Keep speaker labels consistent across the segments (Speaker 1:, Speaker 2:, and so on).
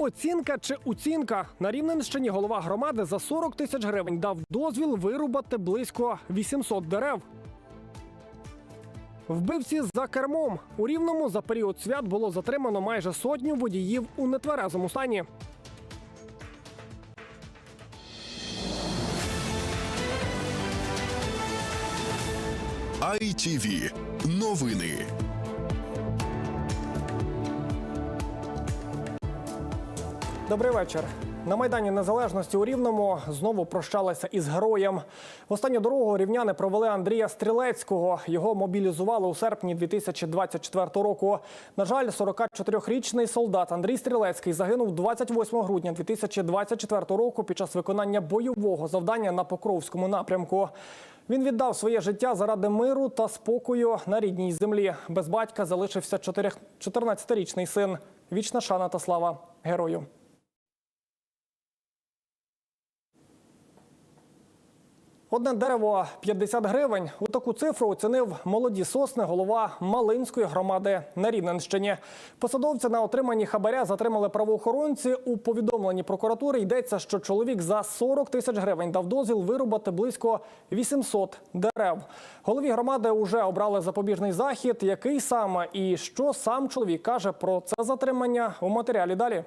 Speaker 1: Оцінка чи уцінка на Рівненщині голова громади за 40 тисяч гривень дав дозвіл вирубати близько 800 дерев. Вбивці за кермом у рівному за період свят було затримано майже сотню водіїв у нетверезому стані.
Speaker 2: ITV. Новини.
Speaker 1: Добрий вечір. На майдані Незалежності у Рівному знову прощалися із героєм. В останню дорогу рівняни провели Андрія Стрілецького. Його мобілізували у серпні 2024 року. На жаль, 44-річний солдат Андрій Стрілецький загинув 28 грудня 2024 року під час виконання бойового завдання на Покровському напрямку. Він віддав своє життя заради миру та спокою на рідній землі. Без батька залишився 14-річний син. Вічна шана та слава герою. Одне дерево 50 гривень. У таку цифру оцінив молоді сосни голова Малинської громади на Рівненщині. Посадовця на отриманні хабаря затримали правоохоронці. У повідомленні прокуратури йдеться, що чоловік за 40 тисяч гривень дав дозвіл вирубати близько 800 дерев. Голові громади вже обрали запобіжний захід. Який саме і що сам чоловік каже про це затримання у матеріалі далі.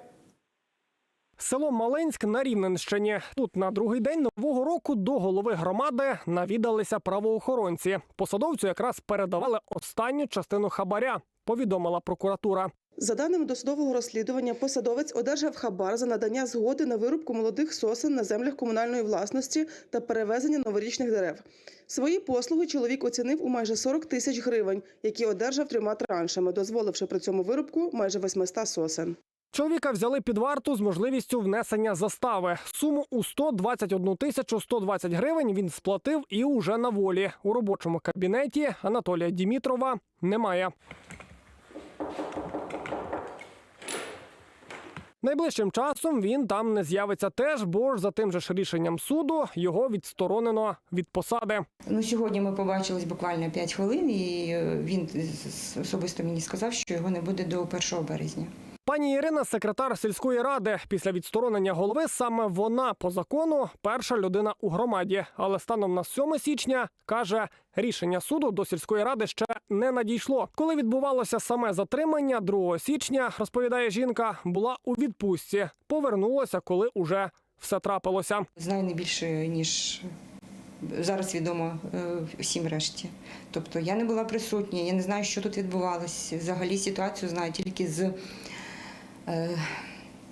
Speaker 1: Село Маленськ на Рівненщині. Тут на другий день нового року до голови громади навідалися правоохоронці. Посадовцю якраз передавали останню частину хабаря. Повідомила прокуратура.
Speaker 3: За даними досудового розслідування, посадовець одержав хабар за надання згоди на вирубку молодих сосен на землях комунальної власності та перевезення новорічних дерев. Свої послуги чоловік оцінив у майже 40 тисяч гривень, які одержав трьома траншами, дозволивши при цьому вирубку майже 800 сосен.
Speaker 1: Чоловіка взяли під варту з можливістю внесення застави. Суму у 121 тисячу 120 гривень він сплатив і уже на волі. У робочому кабінеті Анатолія Дімітрова немає. Найближчим часом він там не з'явиться теж, бо ж за тим же ж рішенням суду його відсторонено від посади.
Speaker 4: Ну, сьогодні ми побачились буквально 5 хвилин, і е, він особисто мені сказав, що його не буде до 1 березня.
Speaker 1: Пані Ірина, секретар сільської ради, після відсторонення голови саме вона по закону перша людина у громаді. Але станом на 7 січня каже, рішення суду до сільської ради ще не надійшло. Коли відбувалося саме затримання 2 січня, розповідає жінка, була у відпустці. Повернулася, коли уже все трапилося.
Speaker 4: Знаю не більше, ніж зараз відомо е, всім решті. Тобто я не була присутня, я не знаю, що тут відбувалося. Взагалі ситуацію знаю тільки з,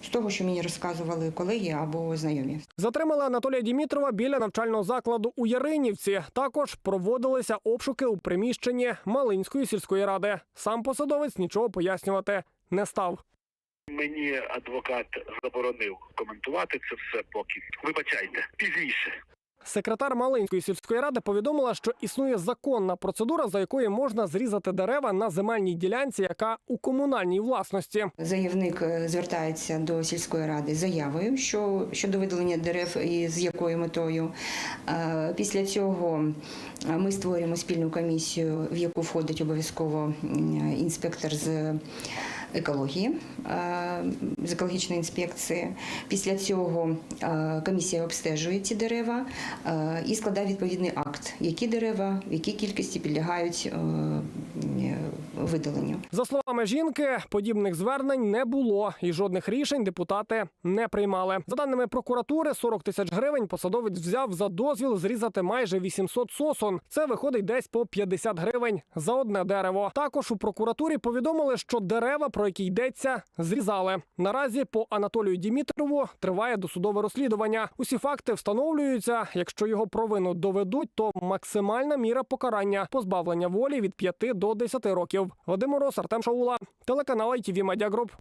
Speaker 4: з того, що мені розказували колеги або знайомі.
Speaker 1: Затримали Анатолія Дімітрова біля навчального закладу у Яринівці. Також проводилися обшуки у приміщенні Малинської сільської ради. Сам посадовець нічого пояснювати не став.
Speaker 5: Мені адвокат заборонив коментувати це все поки. Вибачайте, пізніше.
Speaker 1: Секретар Малинської сільської ради повідомила, що існує законна процедура, за якою можна зрізати дерева на земельній ділянці, яка у комунальній власності.
Speaker 4: Заявник е, звертається до сільської ради заявою, що щодо видалення дерев і з якою метою. Е, Після цього е, ми створюємо спільну комісію, в яку входить обов'язково інспектор з екології, е, з екологічної інспекції. Після цього е, комісія обстежує ці дерева е, і складає відповідний акт, які дерева, в якій кількості підлягають видаленню.
Speaker 1: За словами жінки, подібних звернень не було, і жодних рішень депутати не приймали. За даними прокуратури, 40 тисяч гривень посадовець взяв за дозвіл зрізати майже 800 сосон. Це виходить десь по 50 гривень за одне дерево. Також у прокуратурі повідомили, що дерева, про які йдеться, зрізали. Наразі по Анатолію Дімітрову триває досудове розслідування. Усі факти встановлюються. Якщо його провину доведуть, то максимальна міра покарання позбавлення волі від 5 до 10 років. Вадим Мороз, Артем Шаула, телеканал ITV Media Group.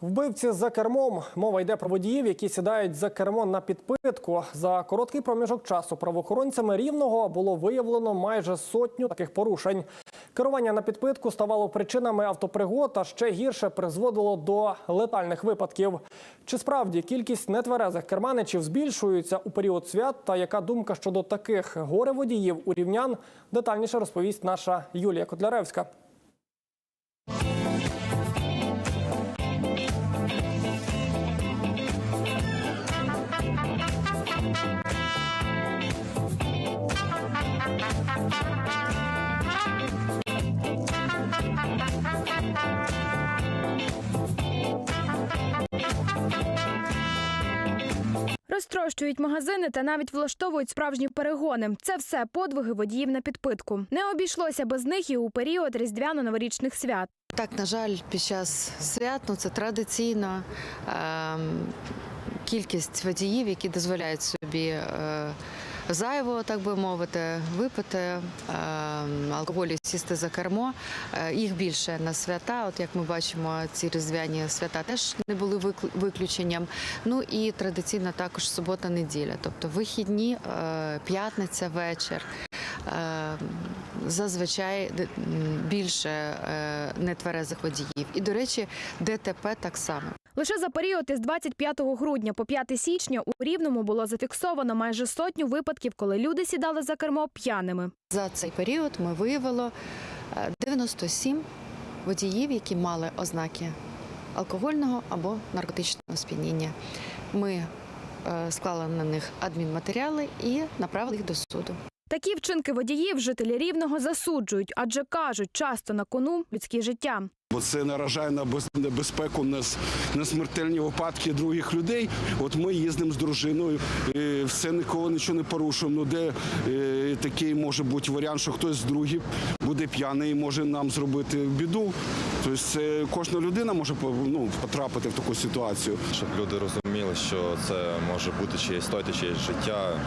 Speaker 1: Вбивці за кермом. Мова йде про водіїв, які сідають за кермо на підпитку. За короткий проміжок часу правоохоронцями рівного було виявлено майже сотню таких порушень. Керування на підпитку ставало причинами автопригод, а ще гірше призводило до летальних випадків. Чи справді кількість нетверезих керманичів збільшується у період свят? Та яка думка щодо таких горе-водіїв у рівнян? Детальніше розповість наша Юлія Котляревська.
Speaker 6: Розтрощують магазини та навіть влаштовують справжні перегони. Це все подвиги водіїв на підпитку. Не обійшлося без них і у період різдвяно-новорічних свят.
Speaker 7: Так, на жаль, під час свят ну, це традиційно ем, кількість водіїв, які дозволяють собі е, зайво, так би мовити, випити алкоголі сісти за кермо. Е, їх більше на свята. От як ми бачимо, ці різдвяні свята теж не були виключенням. Ну і традиційно також субота-неділя, тобто вихідні, е, п'ятниця, вечір. Е, Зазвичай більше е, нетверезих водіїв. І, до речі, ДТП так само.
Speaker 6: Лише за період із 25 грудня по 5 січня у Рівному було зафіксовано майже сотню випадків, коли люди сідали за кермо п'яними.
Speaker 7: За цей період ми виявили е, 97 водіїв, які мали ознаки алкогольного або наркотичного сп'яніння. Ми е, склали на них адмінматеріали і направили їх до суду.
Speaker 6: Такі вчинки водіїв жителі Рівного засуджують, адже кажуть, часто на кону людське життя.
Speaker 8: Бо це наражає на без- небезпеку на, на смертельні випадки других людей. От ми їздимо з дружиною, все ніколи нічого не порушуємо. Ну де е, такий може бути варіант, що хтось з других буде п'яний і може нам зробити біду. Тобто це кожна людина може ну, потрапити в таку ситуацію.
Speaker 9: щоб люди розуміли, що це може бути чиєсь стоїти, чиєсь життя.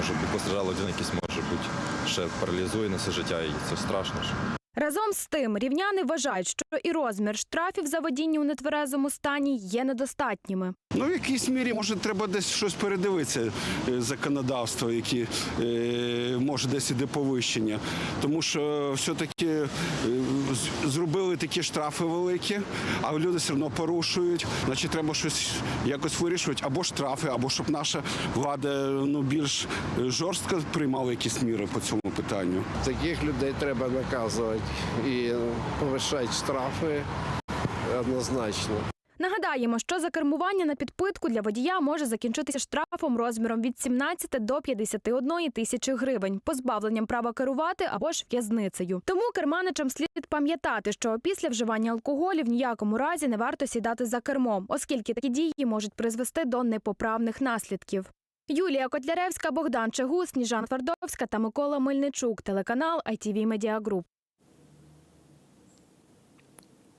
Speaker 9: Може бути постраждала людина, якийсь може бути ще паралізує на все життя, і це страшно. ж.
Speaker 6: Разом з тим, рівняни вважають, що і розмір штрафів за водіння у нетверезому стані є недостатніми.
Speaker 8: Ну, в якійсь мірі може треба десь щось передивитися е, законодавство, яке е, може десь іде повищення. Тому що все-таки е, з- зробили такі штрафи великі, а люди все одно порушують. Значить, треба щось якось вирішувати, або штрафи, або щоб наша влада ну, більш жорстко приймала якісь міри по цьому питанню.
Speaker 10: Таких людей треба наказувати і повищати штрафи однозначно.
Speaker 6: Нагадаємо, що за кермування на підпитку для водія може закінчитися штрафом розміром від 17 до 51 тисячі гривень, позбавленням права керувати або ж в'язницею. Тому керманичам слід пам'ятати, що після вживання алкоголю в ніякому разі не варто сідати за кермо, оскільки такі дії можуть призвести до непоправних наслідків. Юлія Котляревська, Богдан Чегус, Сніжан Твардовська та Микола Мельничук. Телеканал ITV Media Group.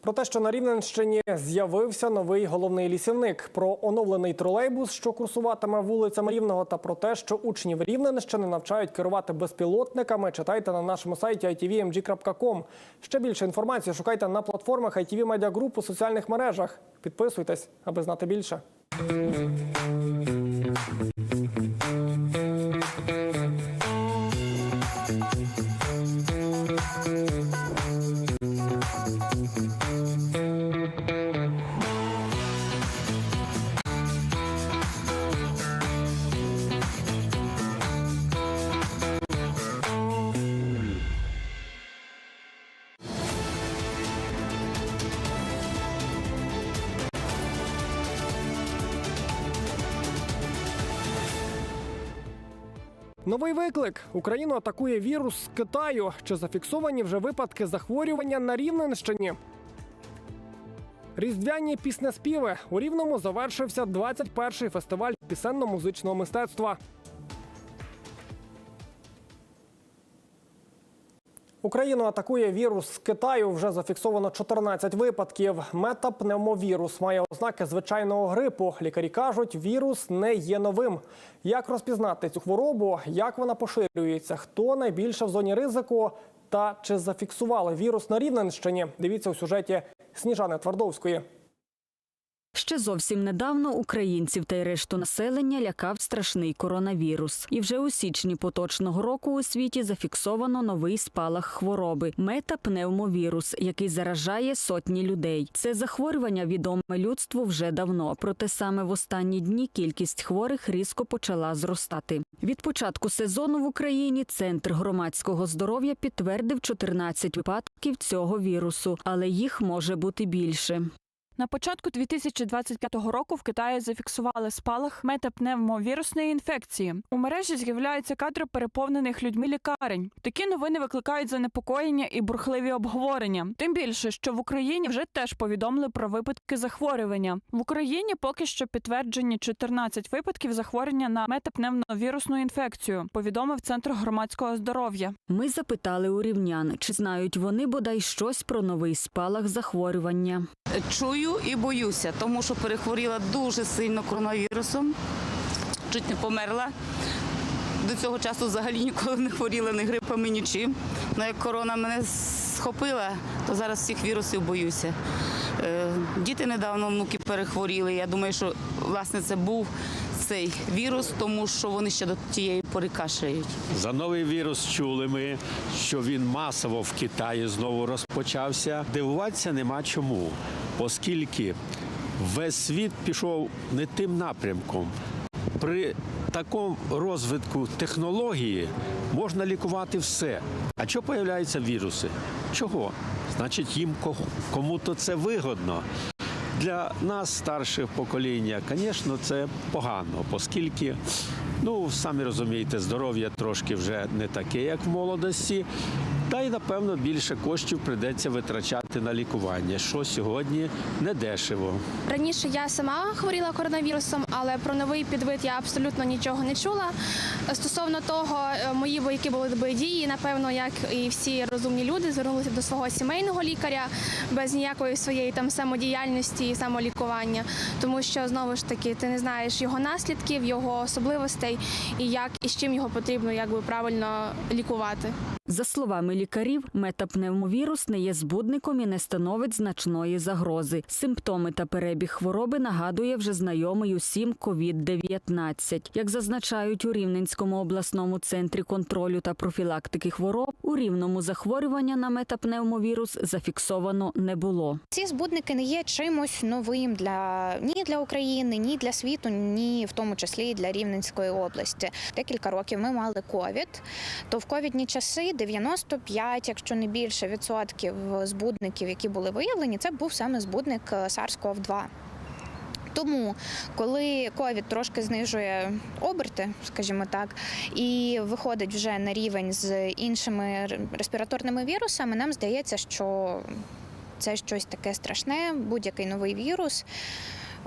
Speaker 1: Про те, що на Рівненщині з'явився новий головний лісівник, про оновлений тролейбус, що курсуватиме вулицями Рівного, та про те, що учнів Рівненщини навчають керувати безпілотниками. Читайте на нашому сайті itvmg.com. Ще більше інформації шукайте на платформах ITV Media Group у соціальних мережах. Підписуйтесь, аби знати більше. Новий виклик. Україну атакує вірус з Китаю. Чи зафіксовані вже випадки захворювання на Рівненщині? Різдвяні піснеспіви у Рівному завершився 21-й фестиваль пісенно-музичного мистецтва. Україну атакує вірус з Китаю. Вже зафіксовано 14 випадків. Метапневмовірус має ознаки звичайного грипу. Лікарі кажуть, вірус не є новим. Як розпізнати цю хворобу, як вона поширюється, хто найбільше в зоні ризику та чи зафіксували вірус на Рівненщині? Дивіться у сюжеті Сніжани Твардовської.
Speaker 11: Ще зовсім недавно українців та й решту населення лякав страшний коронавірус. І вже у січні поточного року у світі зафіксовано новий спалах хвороби метапневмовірус, який заражає сотні людей. Це захворювання відоме людству вже давно. Проте саме в останні дні кількість хворих різко почала зростати. Від початку сезону в Україні центр громадського здоров'я підтвердив 14 випадків цього вірусу, але їх може бути більше.
Speaker 12: На початку 2025 року в Китаї зафіксували спалах метапневмовірусної інфекції. У мережі з'являються кадри переповнених людьми лікарень. Такі новини викликають занепокоєння і бурхливі обговорення. Тим більше, що в Україні вже теж повідомили про випадки захворювання. В Україні поки що підтверджені 14 випадків захворювання на метапневмовірусну інфекцію. Повідомив центр громадського здоров'я.
Speaker 11: Ми запитали у рівнян, чи знають вони бодай щось про новий спалах захворювання.
Speaker 13: Чую і боюся, тому що перехворіла дуже сильно коронавірусом, чуть не померла. До цього часу взагалі ніколи не хворіла ні грипами, нічим. Ну як корона мене схопила, то зараз всіх вірусів боюся. Е, Діти недавно внуки перехворіли. Я думаю, що власне це був цей вірус, тому що вони ще до тієї пори кашляють.
Speaker 14: За новий вірус чули ми, що він масово в Китаї знову розпочався. Дивуватися нема чому, оскільки весь світ пішов не тим напрямком. При такому розвитку технології можна лікувати все. А чого появляються віруси? Чого? Значить, їм ко- кому-то це вигодно. Для нас, старших покоління, звісно, це погано, оскільки, ну, самі розумієте, здоров'я трошки вже не таке, як в молодості. Та й, напевно, більше коштів прийдеться витрачати на лікування, що сьогодні не дешево.
Speaker 15: Раніше я сама хворіла коронавірусом, але про новий підвид я абсолютно нічого не чула. Стосовно того, е, мої вояки були би дії, напевно, як і всі розумні люди, звернулися до свого сімейного лікаря без ніякої своєї там самодіяльності і самолікування, тому що знову ж таки ти не знаєш його наслідків, його особливостей і як і з чим його потрібно якби правильно лікувати.
Speaker 11: За словами лікарів, метапневмовірус не є збудником і не становить значної загрози. Симптоми та перебіг хвороби нагадує вже знайомий усім COVID-19. Як зазначають у Рівненському обласному центрі контролю та профілактики хвороб, у рівному захворювання на метапневмовірус зафіксовано не було.
Speaker 15: Ці збудники не є чимось новим для ні для України, ні для світу, ні в тому числі і для Рівненської області. Декілька років ми мали ковід. То в ковідні часи 95, якщо не більше відсотків збудників, які були виявлені, це був саме збудник е, SARS-CoV-2. Тому, коли ковід трошки знижує оберти, скажімо так, і виходить вже на рівень з іншими респіраторними вірусами, нам здається, що це щось таке страшне, будь-який новий вірус.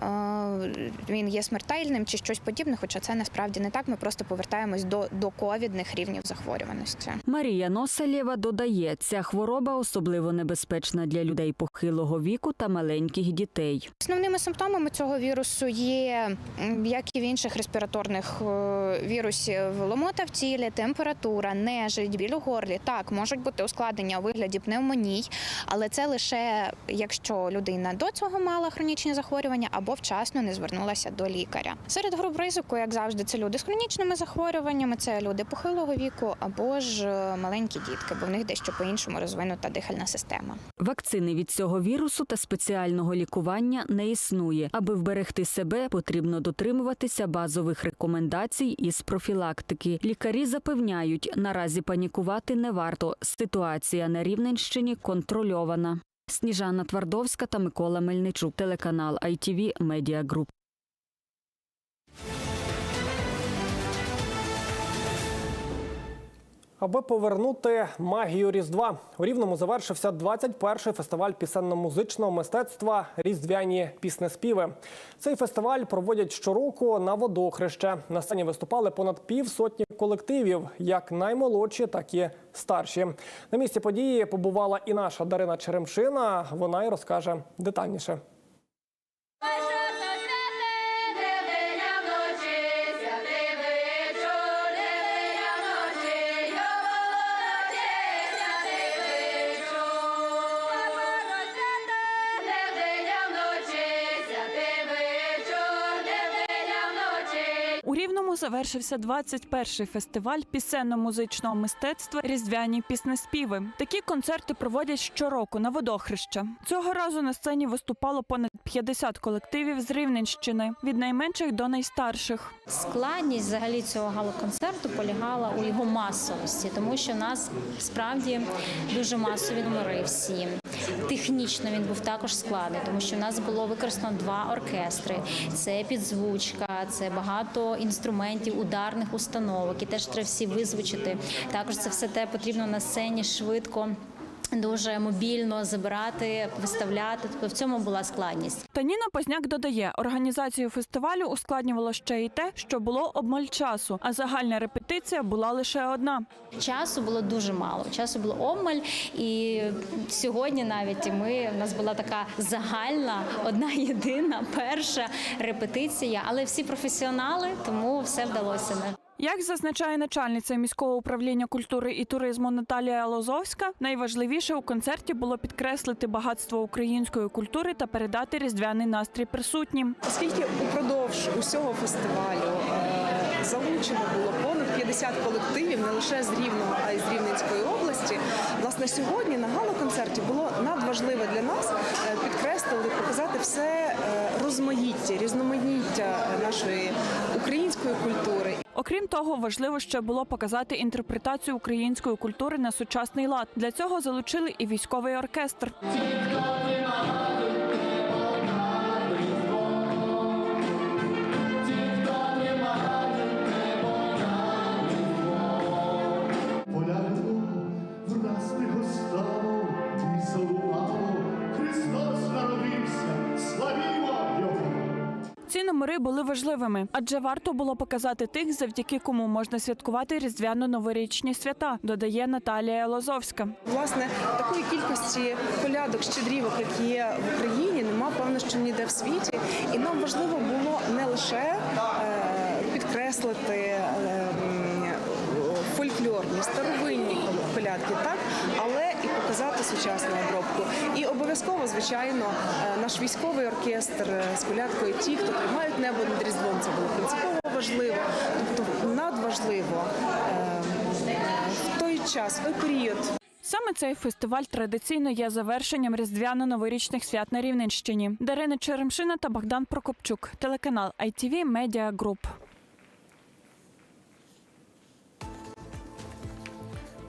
Speaker 15: Е, Він є смертельним чи щось подібне, хоча це насправді не так. Ми просто повертаємось до, до ковідних рівнів захворюваності.
Speaker 11: Marія Носелєва додає, ця хвороба особливо небезпечна для людей похилого віку та маленьких дітей.
Speaker 15: Основними симптомами цього вірусу є, як і в інших респіраторних е, вірусів, ломота в тілі, температура, нежить, біль у горлі. Так, можуть бути ускладнення у вигляді пневмоній, але це лише якщо людина до цього мала хронічні захворювання або вчасно не звернулася до лікаря. Серед груп ризику, як завжди, це люди з хронічними захворюваннями, це люди похилого віку або ж е, маленькі дітки, бо в них дещо по-іншому розвинута дихальна система.
Speaker 11: Вакцини від цього вірусу та спеціального лікування не існує. Аби вберегти себе, потрібно дотримуватися базових рекомендацій із профілактики. Лікарі запевняють, наразі панікувати не варто. Ситуація на Рівненщині контрольована. Сніжана Твардовська та Микола Мельничук, телеканал ITV Media Group.
Speaker 1: Аби повернути магію Різдва у Рівному завершився 21-й фестиваль пісенно-музичного мистецтва Різдвяні піснеспіви. Цей фестиваль проводять щороку на водохреще. На сцені виступали понад півсотні колективів, як наймолодші, так і старші. На місці події побувала і наша Дарина Черемшина. Вона й розкаже детальніше.
Speaker 12: Завершився 21-й фестиваль пісенно-музичного мистецтва Різдвяні піснеспіви. Такі концерти проводять щороку на водохреща. Цього разу на сцені виступало понад 50 колективів з Рівненщини від найменших до найстарших.
Speaker 16: Складність взагалі цього галоконцерту полягала у його масовості, тому що в нас справді дуже масові номери всі. Технічно він був також складний, тому що в нас було використано два оркестри: це підзвучка, це багато інструментів, ударних установок, і теж треба всі визвучити. Також це все те потрібно на сцені швидко. Дуже мобільно забирати, виставляти. Тобто в цьому була складність.
Speaker 12: Та Ніна Позняк додає, організацію фестивалю ускладнювало ще й те, що було обмаль часу, а загальна репетиція була лише одна.
Speaker 16: Часу було дуже мало. Часу було обмаль, і сьогодні навіть ми у нас була така загальна, одна єдина перша репетиція, але всі професіонали, тому все вдалося.
Speaker 12: Як зазначає начальниця міського управління культури і туризму Наталія Лозовська, найважливіше у концерті було підкреслити багатство української культури та передати різдвяний настрій присутнім.
Speaker 3: Оскільки упродовж усього фестивалю е, залучено було понад 50 колективів не лише з Рівного, а й з Рівненської області. Власне, сьогодні на гала-концерті було надважливо для нас е, підкреслити, показати все е, розмаїття, різноманіття нашої української культури.
Speaker 12: Окрім того, важливо ще було показати інтерпретацію української культури на сучасний лад. Для цього залучили і військовий оркестр. Ці номери були важливими, адже варто було показати тих, завдяки кому можна святкувати різдвяно-новорічні свята, додає Наталія Лозовська.
Speaker 3: Власне, такої кількості колядок, щедрівок, як є в Україні, нема певно, що ніде в світі. І нам важливо було не лише е, підкреслити е, фольклорні, старовинні колядки, так, але показати сучасну обробку. І обов'язково, звичайно, е, наш військовий оркестр е, з колядкою ті, хто тримають небо над Різдвом, це було принципово важливо, тобто надважливо е, в той час, в той період.
Speaker 12: Саме цей фестиваль традиційно є завершенням різдвяно-новорічних свят на Рівненщині. Дарина Черемшина та Богдан Прокопчук, телеканал ITV Media Group.